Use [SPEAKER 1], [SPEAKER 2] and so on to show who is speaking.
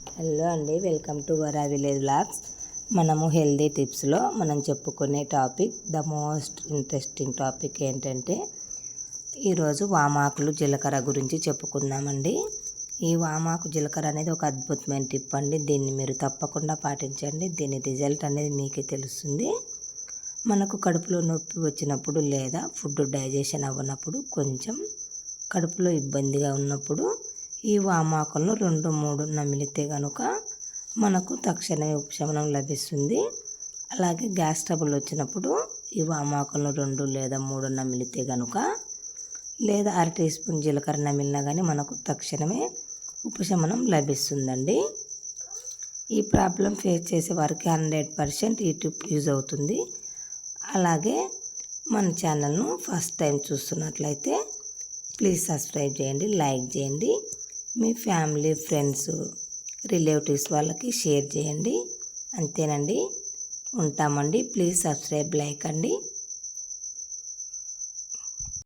[SPEAKER 1] Hello అండి welcome to Vara village blogs మనము healthy టిప్స్లో మనం చెప్పుకునే topic the most interesting topic ఏంటంటే ఈరోజు వామాకులు జీలకర్ర గురించి చెప్పుకుందామండి. ఈ వామాకు జీలకర్ర అనేది ఒక అద్భుతమైన టిప్ అండి. దీన్ని మీరు తప్పకుండా పాటించండి. దీని రిజల్ట్ అనేది మీకే తెలుస్తుంది. మనకు కడుపులో నొప్పి వచ్చినప్పుడు లేదా ఫుడ్ డైజెషన్ అవ్వనప్పుడు కొంచెం కడుపులో ఇబ్బందిగా ఉన్నప్పుడు ఈ వామాకులను రెండు మూడు నమిలితే కనుక మనకు తక్షణమే ఉపశమనం లభిస్తుంది. అలాగే గ్యాస్ ట్రబుల్ వచ్చినప్పుడు ఈ వామాకులను రెండు లేదా మూడు నమిలితే కనుక లేదా అర టీ స్పూన్ జీలకర్ర నమిలినా కానీ మనకు తక్షణమే ఉపశమనం లభిస్తుందండి. ఈ ప్రాబ్లం ఫేస్ చేసే వారికి హండ్రెడ్ పర్సెంట్ ఈ యూజ్ అవుతుంది. అలాగే మన ఛానల్ను ఫస్ట్ టైం చూస్తున్నట్లయితే ప్లీజ్ సబ్స్క్రైబ్ చేయండి లైక్ చేయండి. మీ ఫ్యామిలీ ఫ్రెండ్స్ రిలేటివ్స్ వాళ్ళకి షేర్ చేయండి. అంతేనండి. ఉంటామండి. ప్లీజ్ సబ్స్క్రైబ్ లైక్ అండి.